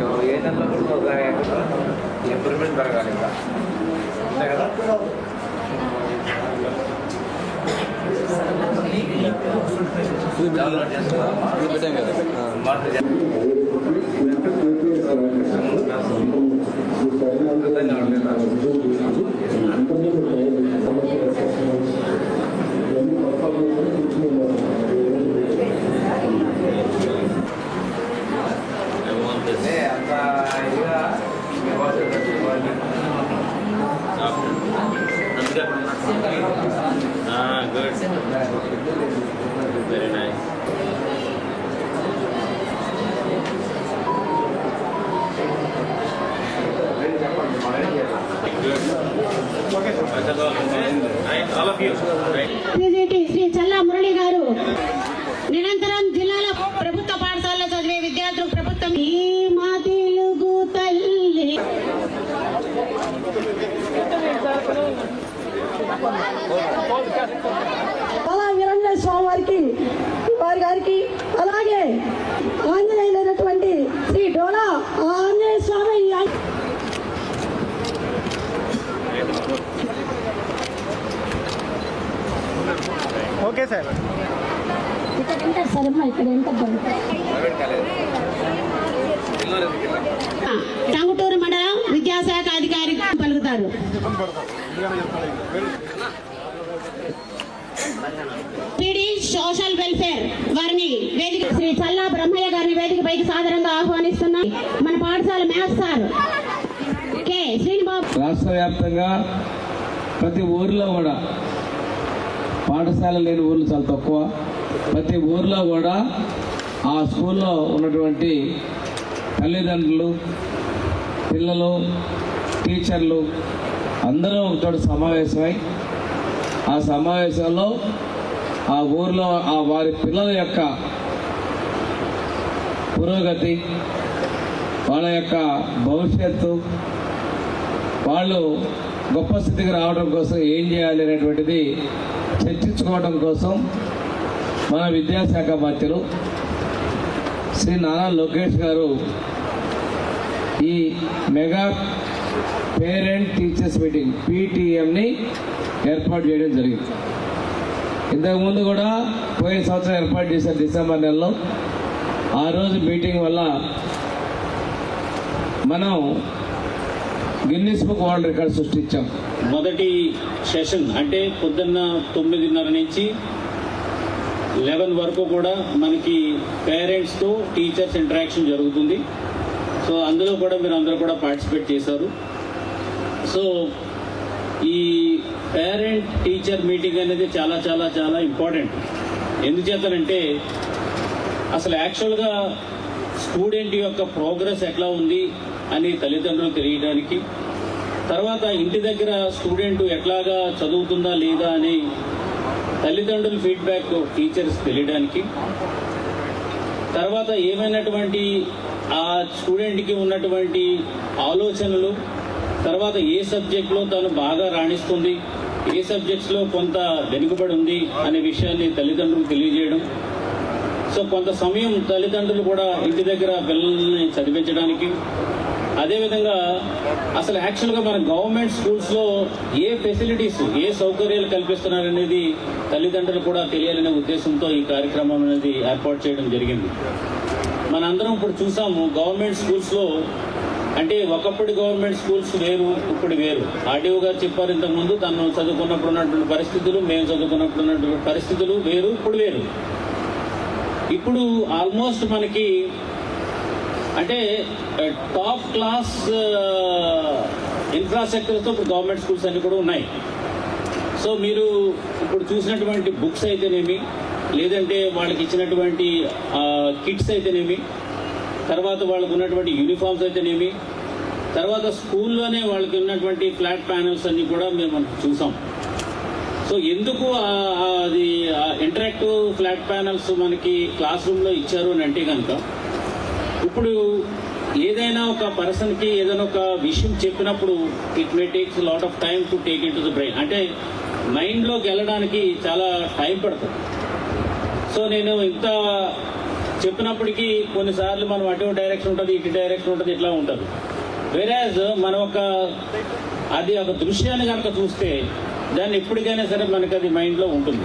నాలుగు ఏ నెలలో కూడా ఇంప్రూవ్మెంట్ పెరగాలి ఇంకా అంతే కదా develop Ah, good. Very nice. Good. Okay. And all of you, right? అలా వీరంజనేయ స్వామి వారికి వారి గారికి అలాగే ఆంజనేయులైనటువంటి శ్రీ డోలా ఆంజనేయ స్వామి ఇక్కడ ఉంటారు సార్ ఇక్కడ ఎంత పిల్లలు ఎందుకు వెళ్ళాలి? టంగుటూరు మండలం విద్యాశాఖ అధికారి పలుకుతారు. పిడి సోషల్ వెల్ఫేర్ వారిని వేదిక శ్రీ చల్లా బ్రహ్మయ్య గారిని వేదిక పైకి సాధారణంగా ఆహ్వానిస్తున్నాం. మన పాఠశాల మ్యాథ్స్ సార్ కె. శ్రీనిబాబు రాష్ట్ర వ్యాప్తంగా ప్రతి ఊర్లో కూడా పాఠశాల లేని ఊర్లు చాలా తక్కువ. ప్రతి ఊర్లో కూడా ఆ స్కూల్లో ఉన్నటువంటి తల్లిదండ్రులు పిల్లలు టీచర్లు అందరూ ఒకచోట సమావేశమై ఆ సమావేశంలో ఆ ఊరిలో ఆ వారి పిల్లల యొక్క పురోగతి వాళ్ళ యొక్క భవిష్యత్తు వాళ్ళు గొప్ప స్థితికి రావడం కోసం ఏం చేయాలి అనేటువంటిది చర్చించుకోవడం కోసం మన విద్యాశాఖ మంత్రులు శ్రీ నారా లోకేష్ గారు ఈ మెగా పేరెంట్ టీచర్స్ మీటింగ్ పీటీఎంని ఏర్పాటు చేయడం జరిగింది. ఇంతకుముందు కూడా పోయిన సంవత్సరం ఏర్పాటు చేశారు డిసెంబర్ నెలలో. ఆ రోజు మీటింగ్ వల్ల మనం గిన్నిస్ బుక్ వరల్డ్ రికార్డ్ సృష్టించాం. మొదటి సెషన్ అంటే పొద్దున్న తొమ్మిదిన్నర నుంచి లెవెన్ వరకు కూడా మనకి పేరెంట్స్తో టీచర్స్ ఇంటరాక్షన్ జరుగుతుంది. సో అందులో కూడా మీరు అందరూ కూడా పార్టిసిపేట్ చేశారు. సో ఈ పేరెంట్ టీచర్ మీటింగ్ అనేది చాలా చాలా చాలా ఇంపార్టెంట్ ఎందుచేతనంటే అసలు యాక్చువల్గా స్టూడెంట్ యొక్క ప్రోగ్రెస్ ఎట్లా ఉంది అని తల్లిదండ్రులు తెలియడానికి తర్వాత ఇంటి దగ్గర స్టూడెంట్ ఎట్లాగా చదువుతుందా లేదా అని తల్లిదండ్రుల ఫీడ్బ్యాక్ టీచర్స్ తెలియడానికి తర్వాత ఏమైనటువంటి ఆ స్టూడెంట్కి ఉన్నటువంటి ఆలోచనలు తర్వాత ఏ సబ్జెక్ట్లో తను బాగా రాణిస్తుంది ఏ సబ్జెక్ట్స్లో కొంత వెనుకబడి ఉంది అనే విషయాన్ని తల్లిదండ్రులకు తెలియజేయడం. సో కొంత సమయం తల్లిదండ్రులు కూడా ఇంటి దగ్గర పిల్లల్ని చదివించడానికి. అదేవిధంగా అసలు యాక్చువల్గా మన గవర్నమెంట్ స్కూల్స్లో ఏ ఫెసిలిటీస్ ఏ సౌకర్యాలు కల్పిస్తున్నారనేది తల్లిదండ్రులు కూడా తెలియాలనే ఉద్దేశంతో ఈ కార్యక్రమం అనేది ఏర్పాటు చేయడం జరిగింది. మనందరం ఇప్పుడు చూసాము గవర్నమెంట్ స్కూల్స్లో అంటే ఒకప్పుడు గవర్నమెంట్ స్కూల్స్ వేరు ఇప్పుడు వేరు. ఆర్డీఓ గారు చెప్పారు ఇంతకుముందు తను చదువుకున్నప్పుడు ఉన్నటువంటి పరిస్థితులు మేము చదువుకున్నప్పుడు ఉన్నటువంటి పరిస్థితులు వేరు ఇప్పుడు వేరు. ఇప్పుడు ఆల్మోస్ట్ మనకి అంటే టాప్ క్లాస్ ఇన్ఫ్రాస్ట్రక్చర్తో ఇప్పుడు గవర్నమెంట్ స్కూల్స్ అన్ని కూడా ఉన్నాయి. సో మీరు ఇప్పుడు చూసినటువంటి బుక్స్ అయితేనేమి లేదంటే వాళ్ళకి ఇచ్చినటువంటి కిట్స్ అయితేనేమి తర్వాత వాళ్ళకు ఉన్నటువంటి యూనిఫామ్స్ అయితేనేమి తర్వాత స్కూల్లోనే వాళ్ళకి ఉన్నటువంటి ఫ్లాట్ ప్యానల్స్ అన్ని కూడా మేము చూసాం. సో ఎందుకు అది ఇంటరాక్టివ్ ఫ్లాట్ ప్యానల్స్ మనకి క్లాస్ రూమ్లో ఇచ్చారు అని అంటే కనుక ఇప్పుడు ఏదైనా ఒక పర్సన్కి ఏదైనా ఒక విషయం చెప్పినప్పుడు it may takes lot of time to take in to the brain అంటే మైండ్లోకి వెళ్ళడానికి చాలా టైం పడుతుంది. సో నేను ఇంత చెప్పినప్పటికీ కొన్నిసార్లు మనం అటు డైరెక్షన్ ఉంటుంది ఇటు డైరెక్షన్ ఉంటుంది ఇట్లా ఉంటుంది. వేరేజ్ మనం ఒక అది ఒక దృశ్యాన్ని కనుక చూస్తే దాన్ని ఎప్పటికైనా సరే మనకి అది మైండ్లో ఉంటుంది.